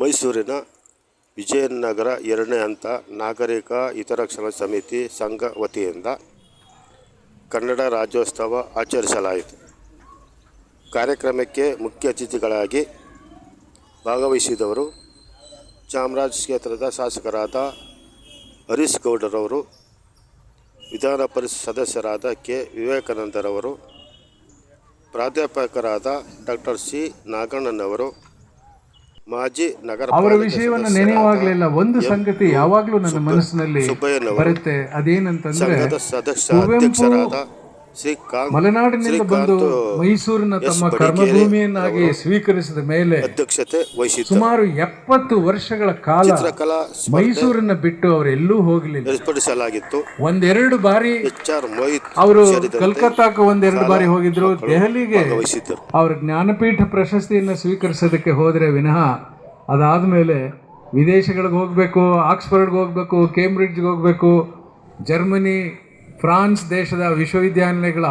ಮೈಸೂರಿನ ವಿಜಯನಗರ ಎರಡನೇ ಹಂತ ನಾಗರಿಕ ಹಿತರಕ್ಷಣಾ ಸಮಿತಿ ಸಂಘ ವತಿಯಿಂದ ಕನ್ನಡ ರಾಜ್ಯೋತ್ಸವ ಆಚರಿಸಲಾಯಿತು. ಕಾರ್ಯಕ್ರಮಕ್ಕೆ ಮುಖ್ಯ ಅತಿಥಿಗಳಾಗಿ ಭಾಗವಹಿಸಿದವರು ಚಾಮರಾಜ ಕ್ಷೇತ್ರದ ಶಾಸಕರಾದ ಹರೀಶ್ ಗೌಡರವರು, ವಿಧಾನ ಪರಿಷತ್ ಸದಸ್ಯರಾದ ಕೆ. ವಿವೇಕಾನಂದರವರು, ಪ್ರಾಧ್ಯಾಪಕರಾದ ಡಾಕ್ಟರ್ ಸಿ. ನಾಗಣ್ಣನವರು ಮಾಜಿ ನಗರ ಅವರ ವಿಷಯವನ್ನು ನೆನೆಯುವಾಗಲೆಲ್ಲ. ಒಂದು ಸಂಗತಿ ಯಾವಾಗಲೂ ನನ್ನ ಮನಸ್ಸಿನಲ್ಲಿ ಬರುತ್ತೆ. ಅದೇನಂತಂದ್ರೆ ಸಂಘದ ಸದಸ್ಯ ಅಧ್ಯಕ್ಷರಾದ ಮಲೆನಾಡಿನಿಂದ ಬಂದು ಮೈಸೂರಿನ ತಮ್ಮ ಕರ್ಮಭೂಮಿಯನ್ನಾಗಿ ಅವರು ಸ್ವೀಕರಿಸಿದ ಮೇಲೆ ಅಧ್ಯಕ್ಷತೆ ವಹಿಸಿದ್ದರು. ಸುಮಾರು ಎಪ್ಪತ್ತು ವರ್ಷಗಳ ಕಾಲ ಮೈಸೂರನ್ನ ಬಿಟ್ಟು ಅವರೆಲ್ಲೂ ಹೋಗಲಿಲ್ಲ. ಏರ್ಪಡಿಸಲಾಗಿತ್ತು. ಒಂದೆರಡು ಬಾರಿ ಅವರು ಕಲ್ಕತ್ತಾಕ ಕಲ್ಕತ್ತಾಕ್ಕೆ ಒಂದೆರಡು ಬಾರಿ ಹೋಗಿದ್ರು. ದೆಹಲಿಗೆ ಅವರು ಅವ್ರ ಜ್ಞಾನಪೀಠ ಪ್ರಶಸ್ತಿಯನ್ನು ಸ್ವೀಕರಿಸೋದಕ್ಕೆ ಹೋದರೆ ವಿನಃ ಅದಾದಮೇಲೆ ವಿದೇಶಗಳಿಗೆ ಹೋಗಬೇಕು ಆಕ್ಸ್ಫರ್ಡ್ಗೆ ಹೋಗಬೇಕು ಕೇಂಬ್ರಿಡ್ಜ್ಗೆ ಹೋಗಬೇಕು ಜರ್ಮನಿ ಫ್ರಾನ್ಸ್ ದೇಶದ ವಿಶ್ವವಿದ್ಯಾನಿಲಯಗಳ